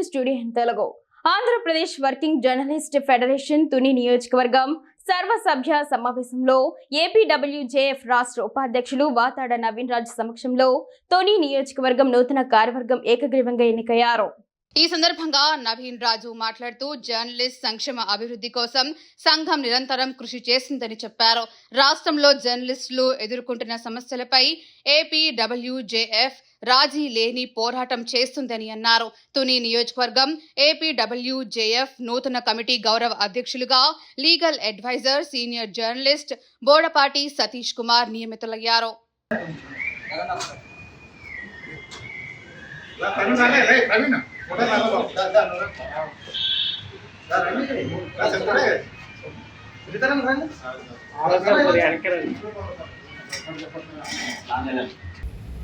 News today Telugu. Andhra Pradesh working journalist federation Tuni నియోజకవర్గం సర్వసభ్య సమావేశంలో ఏపీడబ్ల్యూజేఎఫ్ రాష్ట్ర ఉపాధ్యక్షులు వాతాడ నవీన్ రాజ్ సమక్షంలో తొని నియోజకవర్గం నూతన కార్యవర్గం ఏకగ్రీవంగా ఎన్నికయ్యారు. ఈ సందర్భంగా నవీన్ రాజు మాట్లాడుతూ జర్నలిస్ట్ సంక్షేమ అభివృద్ధి కోసం సంఘం నిరంతరం కృషి చేసిందని చెప్పారు. రాష్ట్రంలో జర్నలిస్టులు ఎదుర్కొంటున్న సమస్యలపై ఏపీడబ్ల్యూజేఎఫ్ రాజీ లేని పోరాటం చేస్తుందని అన్నారు. తుని నియోజకవర్గం ఏపీడబ్ల్యూజేఎఫ్ నూతన కమిటీ గౌరవ అధ్యక్షులుగా legal adviser senior journalist Bodapati Satish Kumar నియమితులయ్యారు.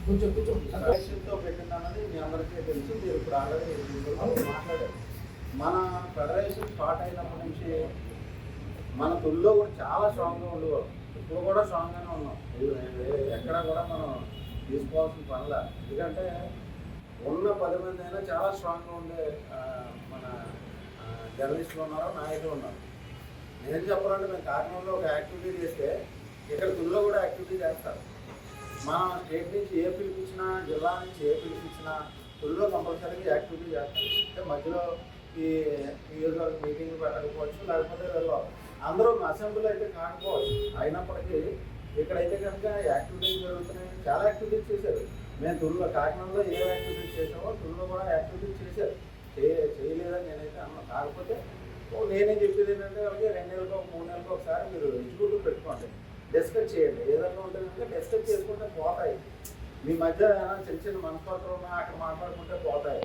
కొంచెం కొంచెం ఫెడరేషన్తో పెట్టిందన్నది మీ అందరికీ తెలుసు మీరు ఇప్పుడు ఆల్రెడీ మాట్లాడారు మన ఫెడరేషన్ స్టార్ట్ అయినప్పటి నుంచి మన తొలిలో కూడా చాలా స్ట్రాంగ్గా ఉండేవారు ఇప్పుడు కూడా స్ట్రాంగ్గానే ఉన్నాం ఇది- ఎక్కడ కూడా మనం తీసుకోవాల్సిన పనుల ఎందుకంటే ఉన్న పది మంది అయినా చాలా స్ట్రాంగ్గా ఉండే మన జర్నలిస్టులు ఉన్నారు నాయకులు ఉన్నారు. నేను చెప్పాలంటే మేము కాకినాడలో ఒక యాక్టివిటీ చేస్తే ఇక్కడ తుల్లో కూడా యాక్టివిటీ చేస్తారు. మనం స్టేట్ నుంచి ఏ పిలిపించినా జిల్లా నుంచి ఏ పిలిపించినా తుల్లో కంపల్సరీగా యాక్టివిటీ చేస్తారు. అంటే మధ్యలో ఈ నియోజకవర్గ మీటింగ్ పెట్టకపోవచ్చు లేకపోతే వీళ్ళు అందరూ అసెంబ్లీ అయితే కాకపోవచ్చు. అయినప్పటికీ ఇక్కడైతే కనుక యాక్టివిటీస్ జరుగుతున్నాయి. చాలా యాక్టివిటీస్ చేశారు. మేము తుల్లో కాకినాడలో ఏ యాక్టివిటీస్ చేసామో తుల్లో కూడా యాక్టివిటీస్ చేశారు. చేయలేదని నేనైతే అన్నా. కాకపోతే ఓ చెప్పేది ఏంటంటే వాళ్ళకి రెండు నెలలకు మూడు నెలలకు ఒకసారి మీరు ఎగ్జిక్యూటివ్ పెట్టుకోండి. డిస్కస్ చేయండి. ఏదైనా ఉంటుందంటే కనుక డిస్కస్ చేసుకుంటే పోతాయి. మీ మధ్య ఏమైనా చిన్న చిన్న మనస్పత్రం ఉన్నా అక్కడ మాట్లాడుకుంటే పోతాయి.